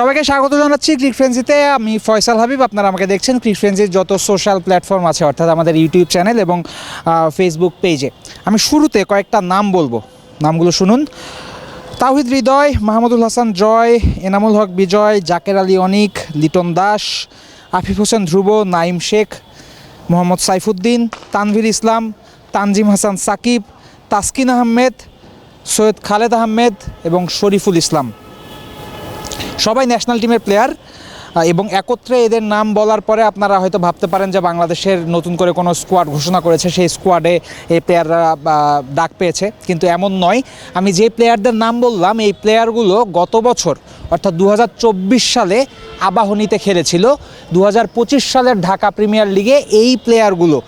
সবাইকে স্বাগত জানাচ্ছি ক্রিক ফ্রেন্সিতে আমি ফয়সাল হাবিব, আপনারা আমাকে দেখছেন ক্রিক ফ্রেন্সির যত সোশ্যাল প্ল্যাটফর্ম আছে, অর্থাৎ আমাদের ইউটিউব চ্যানেল এবং ফেসবুক পেজে আমি শুরুতে কয়েকটা নাম বলব। নামগুলো শুনুন। তাহিদ হৃদয়, মাহমুদুল হাসান জয়, এনামুল হক বিজয়, জাকের আলী অনিক, লিটন দাস, আফিফ হোসেন ধ্রুব, নাইম শেখ, মোহাম্মদ সাইফুদ্দিন, তানভীর ইসলাম, তানজিম হাসান সাকিব, তাসকিন আহমেদ, সৈয়দ খালেদ আহমেদ এবং শরীফুল ইসলাম। সবাই ন্যাশনাল টিমের প্লেয়ার এবং একত্রে এদের নাম বলার পরে আপনারা হয়তো ভাবতে পারেন যে বাংলাদেশের নতুন করে কোনো স্কোয়াড ঘোষণা করেছে, সেই স্কোয়াডে এই প্লেয়াররা ডাক পেয়েছে। কিন্তু এমন নয়, আমি যে প্লেয়ারদের নাম বললাম, এই প্লেয়ারগুলো গত বছর, অর্থাৎ দু হাজার চব্বিশ সালে আবাহনীতে খেলেছিল দু হাজার পঁচিশ সালের ঢাকা প্রিমিয়ার লিগে এই প্লেয়ারগুলো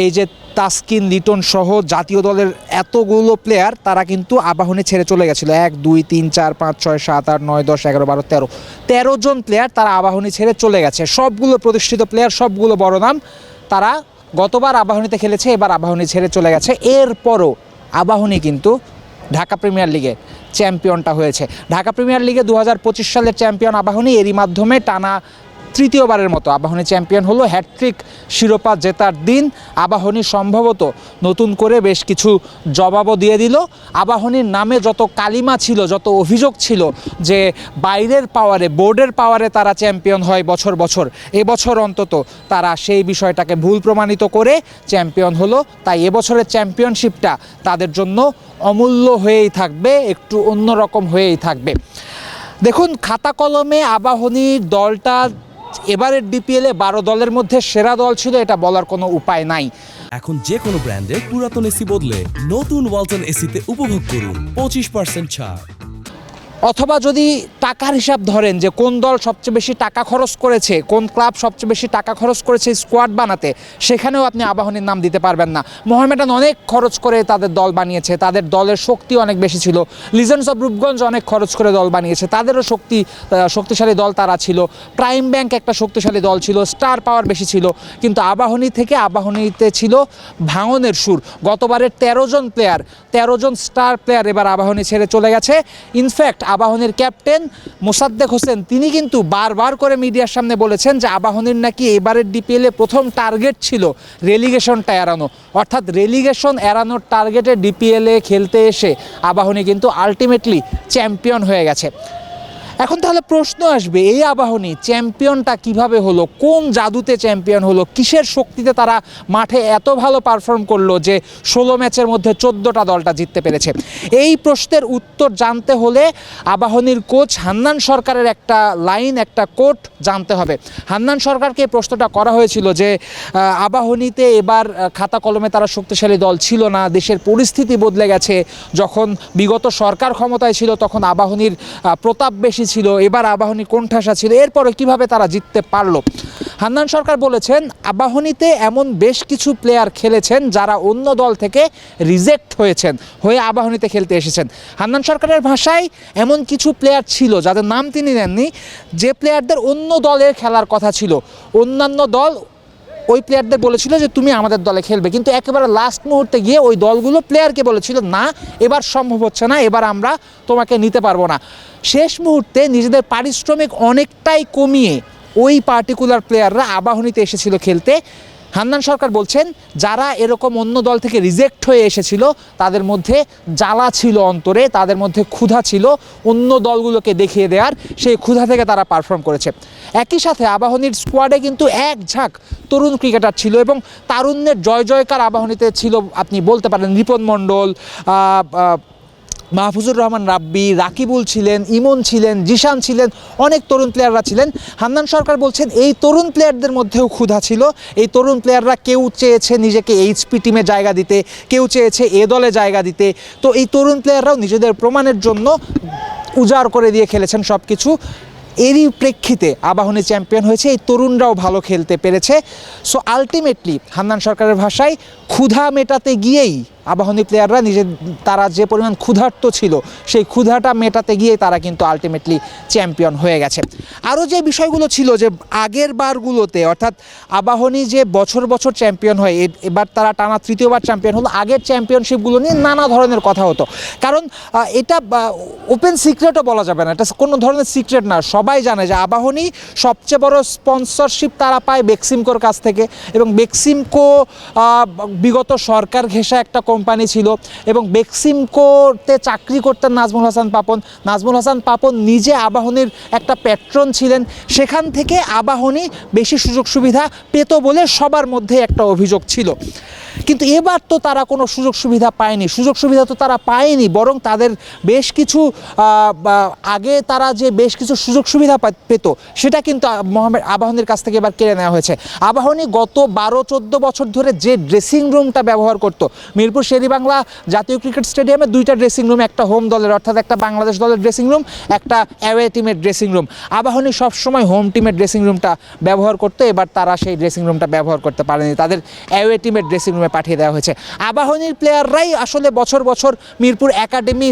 এই যে তাসকিন, লিটন সহ জাতীয় দলের এতগুলো প্লেয়ার তারা কিন্তু আবাহনী ছেড়ে চলে গেছিল। এক, দুই, তিন, চার, পাঁচ, ছয়, সাত, আট, নয়, দশ, এগারো, বারো, তেরো। তেরো জন প্লেয়ার তারা আবাহনী ছেড়ে চলে গেছে। সবগুলো প্রতিষ্ঠিত প্লেয়ার সবগুলো বড় নাম তারা গতবার আবাহনীতে খেলেছে, এবার আবাহনী ছেড়ে চলে গেছে। এরপরও আবাহনী কিন্তু ঢাকা প্রিমিয়ার লিগে চ্যাম্পিয়নটা হয়েছে। ঢাকা প্রিমিয়ার লিগে দু হাজার পঁচিশ সালের চ্যাম্পিয়ন আবাহনী এরই মাধ্যমে টানা তৃতীয়বারের মতো আবাহনী চ্যাম্পিয়ন হলো হ্যাট্রিক শিরোপা জেতার দিন। আবাহনী সম্ভবত নতুন করে বেশ কিছু জবাবও দিয়ে দিল। আবাহনীর নামে যত কালিমা ছিল, যত অভিযোগ ছিল যে বাইরের পাওয়ারে, বোর্ডের পাওয়ারে তারা চ্যাম্পিয়ন হয় বছর বছর, এবছর অন্তত তারা সেই বিষয়টাকে ভুল প্রমাণিত করে চ্যাম্পিয়ন হলো। তাই এবছরের চ্যাম্পিয়নশিপটা তাদের জন্য অমূল্য হয়েই থাকবে, একটু অন্যরকম হয়েই থাকবে। দেখুন, খাতা কলমে আবাহনীর দলটা এবারের ডিপিএলে বারো দলের মধ্যে সেরা দল ছিল, এটা বলার কোনো উপায় নাই। এখন যে কোনো ব্র্যান্ডের পুরাতন এসি বদলে নতুন ওয়ালটন এসিতে উপভোগ করুন পঁচিশ পার্সেন্ট ছাড়। অথবা যদি টাকার হিসাব ধরেন যে কোন দল সবচেয়ে বেশি টাকা খরচ করেছে, কোন ক্লাব সবচেয়ে বেশি টাকা খরচ করেছে স্কোয়াড বানাতে, সেখানেও আপনি আবাহনীর নাম দিতে পারবেন না। মোহামেডান অনেক খরচ করে তাদের দল বানিয়েছে, তাদের দলের শক্তি অনেক বেশি ছিল। লিজেন্ডস অফ রূপগঞ্জ অনেক খরচ করে দল বানিয়েছে, তাদেরও শক্তি শক্তিশালী দল তারা ছিল। প্রাইম ব্যাংক একটা শক্তিশালী দল ছিল স্টার পাওয়ার বেশি ছিল, কিন্তু আবাহনী থেকে আবাহনীতে ছিল ভাঙনের সুর। গতবারের তেরো জন প্লেয়ার তেরো জন স্টার প্লেয়ার এবার আবাহনী ছেড়ে চলে গেছে। ইনফ্যাক্ট আবাহনীর ক্যাপ্টেন মোসাদ্দেক হোসেন, তিনি কিন্তু বারবার করে মিডিয়ার সামনে বলেছেন যে আবাহনীর নাকি এবারের ডিপিএলে প্রথম টার্গেট ছিল রেলিগেশনটা এড়ানো। অর্থাৎ রেলিগেশন এড়ানোর টার্গেটে ডিপিএলে খেলতে এসে আবাহনী কিন্তু আলটিমেটলি চ্যাম্পিয়ন হয়ে গেছে। এখন তাহলে প্রশ্ন আসবে, এই আবাহনী চ্যাম্পিয়নটা কীভাবে হলো? কোন জাদুতে চ্যাম্পিয়ন হলো? কিসের শক্তিতে তারা মাঠে এত ভালো পারফর্ম করল যে ষোলো ম্যাচের মধ্যে চোদ্দোটা দলটা জিততে পেরেছে? এই প্রশ্নের উত্তর জানতে হলে আবাহনীর কোচ হান্নান সরকারের একটা লাইন, একটা কোট জানতে হবে। হান্নান সরকারকে প্রশ্নটা করা হয়েছিল যে আবাহনীতে এবার খাতা কলমে তারা শক্তিশালী দল ছিল না, দেশের পরিস্থিতি বদলে গেছে। যখন বিগত সরকার ক্ষমতায় ছিল, তখন আবাহনীর প্রতাপ বেশি ছিল, এবার আবাহনী কোণঠাসা ছিল এরপরে কীভাবে তারা জিততে পারল? হান্নান সরকার বলেছেন, আবাহনীতে এমন বেশ কিছু প্লেয়ার খেলেছেন যারা অন্য দল থেকে রিজেক্ট হয়েছেন, হয়ে আবাহনীতে খেলতে এসেছেন। হান্নান সরকারের ভাষায় এমন কিছু প্লেয়ার ছিল যাদের নাম তিনি নেননি, যে প্লেয়ারদের অন্য দলের খেলার কথা ছিল। অন্যান্য দল ওই প্লেয়ারদের বলেছিল যে তুমি আমাদের দলে খেলবে। কিন্তু একেবারে লাস্ট মুহূর্তে গিয়ে ওই দলগুলো প্লেয়ারকে বলেছিল, না, এবার সম্ভব হচ্ছে না, এবার আমরা তোমাকে নিতে পারব না। শেষ মুহূর্তে নিজেদের পারিশ্রমিক অনেকটাই কমিয়ে ওই পার্টিকুলার প্লেয়াররা আবাহনীতে এসেছিল খেলতে। হান্নান সরকার বলছেন, যারা এরকম অন্য দল থেকে রিজেক্ট হয়ে এসেছিল, তাদের মধ্যে জ্বালা ছিল অন্তরে, তাদের মধ্যে ক্ষুধা ছিল, অন্য দলগুলোকে দেখিয়ে দেওয়ার সেই ক্ষুধা থেকে তারা পারফর্ম করেছে। একই সাথে আবাহনীর স্কোয়াডে কিন্তু এক ঝাঁক তরুণ ক্রিকেটার ছিল এবং তারুণ্যের জয় জয়কার আবাহনীতে ছিল, আপনি বলতে পারেন রিপন মণ্ডল মাহফুজুর রহমান রাব্বি, রাকিবুল ছিলেন, ইমন ছিলেন, জিশান ছিলেন, অনেক তরুণ প্লেয়াররা ছিলেন। হান্নান সরকার বলছেন, এই তরুণ প্লেয়ারদের মধ্যেও ক্ষুধা ছিল। এই তরুণ প্লেয়াররা কেউ চেয়েছে নিজেকে এইচপি টিমে জায়গা দিতে, কেউ চেয়েছে এ দলে জায়গা দিতে। তো এই তরুণ প্লেয়াররাও নিজেদের প্রমাণের জন্য উজাড় করে দিয়ে খেলেছেন সব কিছু এরই প্রেক্ষিতে আবাহনী চ্যাম্পিয়ন হয়েছে, এই তরুণরাও ভালো খেলতে পেরেছে। সো আলটিমেটলি হান্নান সরকারের ভাষায়, ক্ষুধা মেটাতে গিয়েই আবাহনী প্লেয়াররা নিজের, তারা যে পরিমাণ ক্ষুধার্ত ছিল, সেই ক্ষুধাটা মেটাতে গিয়ে তারা কিন্তু আলটিমেটলি চ্যাম্পিয়ন হয়ে গেছে। আরও যে বিষয়গুলো ছিল যে আগের বারগুলোতে, অর্থাৎ আবাহনী যে বছর বছর চ্যাম্পিয়ন হয় এবার তারা টানা তৃতীয়বার চ্যাম্পিয়ন হলো, আগের চ্যাম্পিয়নশিপগুলো নিয়ে নানা ধরনের কথা হতো। কারণ এটা ওপেন সিক্রেটও বলা যাবে না, এটা কোনো ধরনের সিক্রেট না। সবাই জানে যে আবাহনী সবচেয়ে বড় স্পন্সরশিপ তারা পায় বেক্সিমকোর কাছ থেকে এবং বেক্সিমকো বিগত সরকার ঘেঁষা একটা কোম্পানি ছিল এবং বেক্সিমকোতে চাকরি করতেন নাজমুল হাসান পাপন। নাজমুল হাসান পাপন নিজে আবাহনীর একটা প্যাট্রন ছিলেন। সেখান থেকে আবাহনী বেশি সুযোগ সুবিধা পেত বলে সবার মধ্যে একটা অভিযোগ ছিল। কিন্তু এবার তো তারা কোনো সুযোগ সুবিধা পায়নি। সুযোগ সুবিধা তো তারা পায়নি, বরং তাদের বেশ কিছু আগে তারা যে বেশ কিছু সুযোগ সুবিধা পেত, সেটা কিন্তু মোহামেড আবাহনীর কাছ থেকে এবার কেড়ে নেওয়া হয়েছে। আবাহনী গত বারো, চোদ্দ বছর ধরে যে ড্রেসিং রুমটা ব্যবহার করত, মিরপুর শেরিবাংলা জাতীয় ক্রিকেট স্টেডিয়ামে দুইটা ড্রেসিং রুম একটা হোম দলের, অর্থাৎ একটা বাংলাদেশ দলের ড্রেসিং রুম একটা অ্যাওয়ে টিমের ড্রেসিং রুম আবাহনী সবসময় হোম টিমের ড্রেসিং রুমটা ব্যবহার করতো, এবার তারা সেই ড্রেসিং রুমটা ব্যবহার করতে পারেনি। তাদের অ্যাওয়ে টিমের ড্রেসিং রুমে পাঠিয়ে দেওয়া হয়েছে। আবাহনীর প্লেয়াররাই আসলে বছর বছর মিরপুর একাডেমি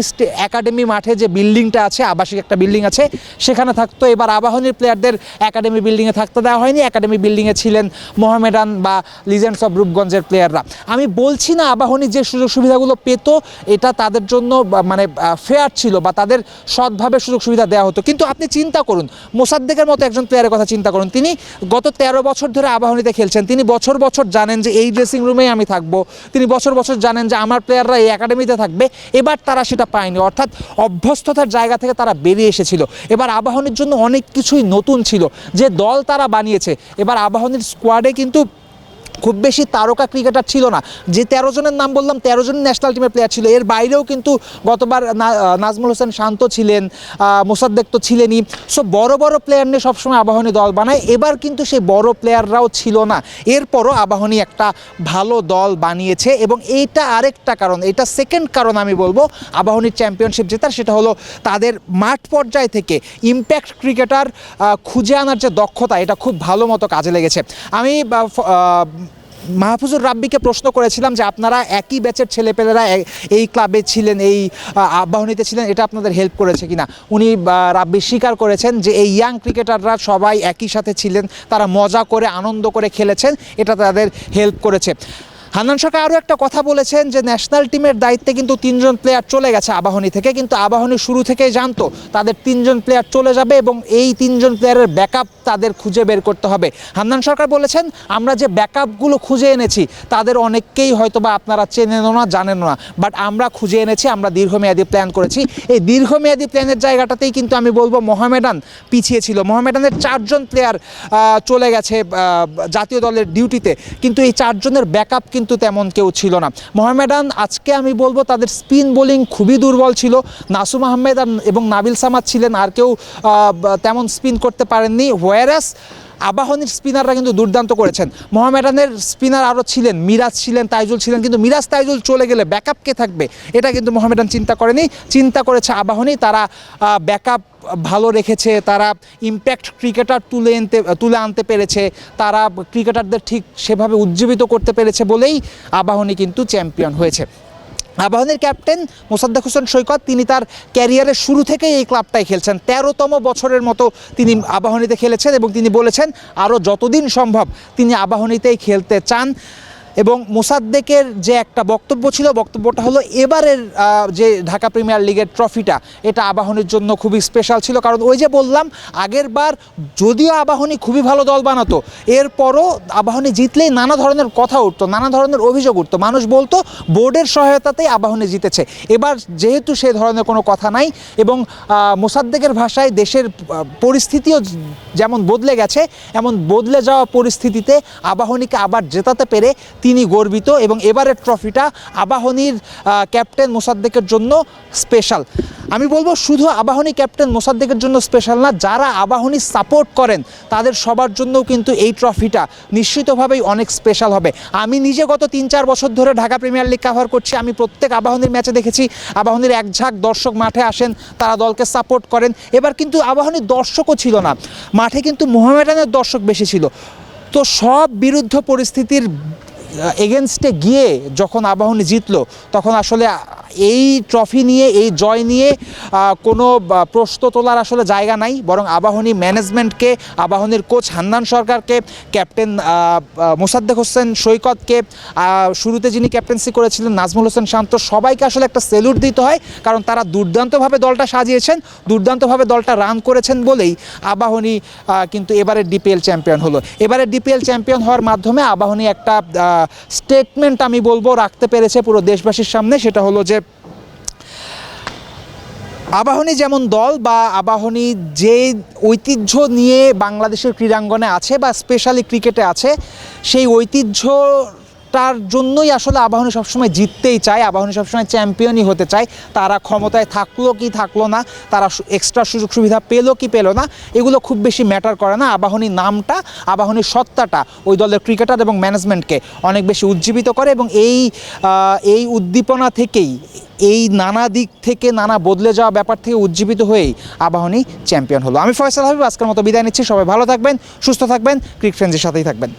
একাডেমি মাঠে যে বিল্ডিংটা আছে, আবাসিক একটা বিল্ডিং আছে, সেখানে থাকতো। এবার আবাহনীর প্লেয়ারদের একাডেমি বিল্ডিংয়ে থাকতে দেওয়া হয়নি। একাডেমি বিল্ডিংয়ে ছিলেন মোহামেডান বা লিজেন্ডস অফ রূপগঞ্জের প্লেয়াররা আমি বলছি না আবাহনী যে সুযোগ সুবিধাগুলো পেত, এটা তাদের জন্য মানে ফেয়ার ছিল বা তাদের সৎভাবে সুযোগ সুবিধা দেওয়া হতো। কিন্তু আপনি চিন্তা করুন, মোসাদ্দেকের মতো একজন প্লেয়ারের কথা চিন্তা করুন। তিনি গত তেরো বছর ধরে আবাহনীতে খেলছেন। তিনি বছর বছর জানেন যে এই ড্রেসিং রুমেই আমি থাকব। তিনি বছর বছর জানেন যে আমার প্লেয়াররা এই একাডেমিতে থাকবে। এবার তারা সেটা পায়নি। অর্থাৎ অভ্যস্ততার জায়গা থেকে তারা বেরিয়ে এসেছিল। এবার আবাহনের জন্য অনেক কিছুই নতুন ছিল। যে দল তারা বানিয়েছে, এবার আবাহনীর স্কোয়াডে কিন্তু খুব বেশি তারকা ক্রিকেটার ছিল না। যে তেরো জনের নাম বললাম, তেরো জন ন্যাশনাল টিমের প্লেয়ার ছিল। এর বাইরেও কিন্তু গতবার নাজমুল হোসেন শান্ত ছিলেন মোসাদ্দেক তো ছিলেনই। সো বড় বড় প্লেয়ার নিয়ে সবসময় আবাহনী দল বানায়। এবার কিন্তু সেই বড় প্লেয়াররাও ছিল না। এরপরও আবাহনী একটা ভালো দল বানিয়েছে এবং এইটা আরেকটা কারণ, এটা সেকেন্ড কারণ আমি বলব আবাহনীর চ্যাম্পিয়নশিপ জেতার, সেটা হলো তাদের মাঠ পর্যায় থেকে ইম্প্যাক্ট ক্রিকেটার খুঁজে আনার যে দক্ষতা, এটা খুব ভালো মতো কাজে লেগেছে। আমি মাহফুজুর রাব্বিকে প্রশ্ন করেছিলাম যে আপনারা একই ব্যাচের ছেলেপেলেরা এই ক্লাবে ছিলেন, এই আবাহনীতে ছিলেন, এটা আপনাদের হেল্প করেছে কিনা? উনি রাব্বি স্বীকার করেছেন যে এই ইয়াং ক্রিকেটাররা সবাই একই সাথে ছিলেন, তারা মজা করে, আনন্দ করে খেলেছেন, এটা তাদের হেল্প করেছে। হান্নান সরকার আরও একটা কথা বলেছেন যে ন্যাশনাল টিমের দায়িত্বে কিন্তু তিনজন প্লেয়ার চলে গেছে আবাহনী থেকে, কিন্তু আবাহনী শুরু থেকেই জানতো তাদের তিনজন প্লেয়ার চলে যাবে এবং এই তিনজন প্লেয়ারের ব্যাকআপ তাদের খুঁজে বের করতে হবে। হান্নান সরকার বলেছেন, আমরা যে ব্যাকআপগুলো খুঁজে এনেছি, তাদের অনেককেই হয়তো বা আপনারা চেনেনও না, জানেনও না বাট আমরা খুঁজে এনেছি, আমরা দীর্ঘমেয়াদী প্ল্যান করেছি। এই দীর্ঘমেয়াদী প্ল্যানের জায়গাটাতেই কিন্তু আমি বলব মোহামেডান পিছিয়ে ছিল। মোহামেডানের চারজন প্লেয়ার চলে গেছে জাতীয় দলের ডিউটিতে কিন্তু এই চারজনের ব্যাকআপ কিন্তু তেমন কেউ ছিল না। মোহামেডান আজকে আমি বলব তাদের স্পিন বোলিং খুবই দুর্বল ছিল। নাসুম আহমেদ এবং নাবিল সামাদ ছিলেন, আর কেউ তেমন স্পিন করতে পারেননি। হোয়ারাস আবাহনীর স্পিনাররা কিন্তু দুর্দান্ত করেছেন। মোহামেডানের স্পিনার আরও ছিলেন, মিরাজ ছিলেন, তাইজুল ছিলেন, কিন্তু মিরাজ, তাইজুল চলে গেলে ব্যাকআপ কে থাকবে? এটা কিন্তু মোহামেডান চিন্তা করেনি। চিন্তা করেছে আবাহনী, তারা ব্যাকআপ ভালো রেখেছে, তারা ইম্প্যাক্ট ক্রিকেটার তুলে আনতে তুলে আনতে পেরেছে, তারা ক্রিকেটারদের ঠিক সেভাবে উজ্জীবিত করতে পেরেছে বলেই আবাহনী কিন্তু চ্যাম্পিয়ন হয়েছে। আবাহনীর ক্যাপ্টেন মোসাদ্দেক হোসেন সৈকত, তিনি তার ক্যারিয়ারের শুরু থেকেই এই ক্লাবটায় খেলছেন। তেরোতম বছরের মতো তিনি আবাহনীতে খেলেছেন এবং তিনি বলেছেন আরও যতদিন সম্ভব তিনি আবাহনীতেই খেলতে চান। এবং মোসাদ্দেকের যে একটা বক্তব্য ছিল, বক্তব্যটা হলো এবারের যে ঢাকা প্রিমিয়ার লিগের ট্রফিটা, এটা আবাহনীর জন্য খুবই স্পেশাল ছিল। কারণ ওই যে বললাম, আগের বার যদিও আবাহনী খুবই ভালো দল বানাতো, এরপরও আবাহনী জিতলেই নানা ধরনের কথা উঠতো, নানা ধরনের অভিযোগ উঠতো। মানুষ বলতো, বোর্ডের সহায়তাতেই আবাহনী জিতেছে। এবার যেহেতু সে ধরনের কোনো কথা নাই এবং মোসাদ্দেকের ভাষায় দেশের পরিস্থিতিও যেমন বদলে গেছে, এমন বদলে যাওয়া পরিস্থিতিতে আবাহনীকে আবার জেতাতে পেরে তিনি গর্বিত এবং এবারের ট্রফিটা আবাহনীর ক্যাপ্টেন মোসাদ্দেকের জন্য স্পেশাল। আমি বলব শুধু আবাহনী ক্যাপ্টেন মোসাদ্দেকের জন্য স্পেশাল না, যারা আবাহনী সাপোর্ট করেন, তাদের সবার জন্যও কিন্তু এই ট্রফিটা নিশ্চিতভাবেই অনেক স্পেশাল হবে। আমি নিজে গত তিন চার বছর ধরে ঢাকা প্রিমিয়ার লিগ কাভার করছি, আমি প্রত্যেক আবাহনীর ম্যাচে দেখেছি, আবাহনীর এক ঝাঁক দর্শক মাঠে আসেন, তারা দলকে সাপোর্ট করেন। এবার কিন্তু আবাহনীর দর্শকও ছিল না, মাঠে কিন্তু মোহামেডানের দর্শক বেশি ছিল। তো সব বিরুদ্ধ পরিস্থিতির এগেনস্টে গিয়ে যখন আবাহনী জিতলো, তখন আসলে এই ট্রফি নিয়ে, এই জয় নিয়ে কোনো প্রশ্ন তোলার আসলে জায়গা নাই, বরং আবাহনী ম্যানেজমেন্টকে আবাহনীর কোচ হান্নান সরকারকে ক্যাপ্টেন মোসাদ্দেক হোসেন সৈকতকে শুরুতে যিনি ক্যাপ্টেন্সি করেছিলেন, নাজমুল হোসেন শান্ত, সবাইকে আসলে একটা সেলুট দিতে হয়, কারণ তারা দুর্দান্তভাবে দলটা সাজিয়েছেন, দুর্দান্তভাবে দলটা রান করেছেন বলেই আবাহনী কিন্তু এবারের ডিপিএল চ্যাম্পিয়ন হলো। এবারের ডিপিএল চ্যাম্পিয়ন হওয়ার মাধ্যমে আবাহনী একটা স্টেটমেন্ট আমি বলব, রাখতে পেরেছে পুরো দেশবাসীর সামনে, সেটা হলো যে আবাহনী যেমন দল বা আবাহনী যে ঐতিহ্য নিয়ে বাংলাদেশের ক্রীড়াঙ্গনে আছে বা স্পেশালি ক্রিকেটে আছে, সেই ঐতিহ্যটার জন্যই আসলে আবাহনী সবসময় জিততেই চায়, আবাহনী সবসময় চ্যাম্পিয়নই হতে চায়। তারা ক্ষমতায় থাকল কি থাকল না, তারা এক্সট্রা সুযোগ সুবিধা পেল কি পেল না, এগুলো খুব বেশি ম্যাটার করে না। আবাহনী নামটা আবাহনীর সত্তাটা ওই দলের ক্রিকেটার এবং ম্যানেজমেন্টকে অনেক বেশি উজ্জীবিত করে এবং এই এই উদ্দীপনা থেকেই, এই নানা দিক থেকে নানা বদলে যাওয়া ব্যাপার থেকে উজ্জীবিত হয়েই আবাহনী চ্যাম্পিয়ন হলো। আমি ফয়সাল হাবিব, আজকের মতো বিদায় নিচ্ছি। সবাই ভালো থাকবেন, সুস্থ থাকবেন ক্রিক ফ্রেন্ডসের সাথেই থাকবেন।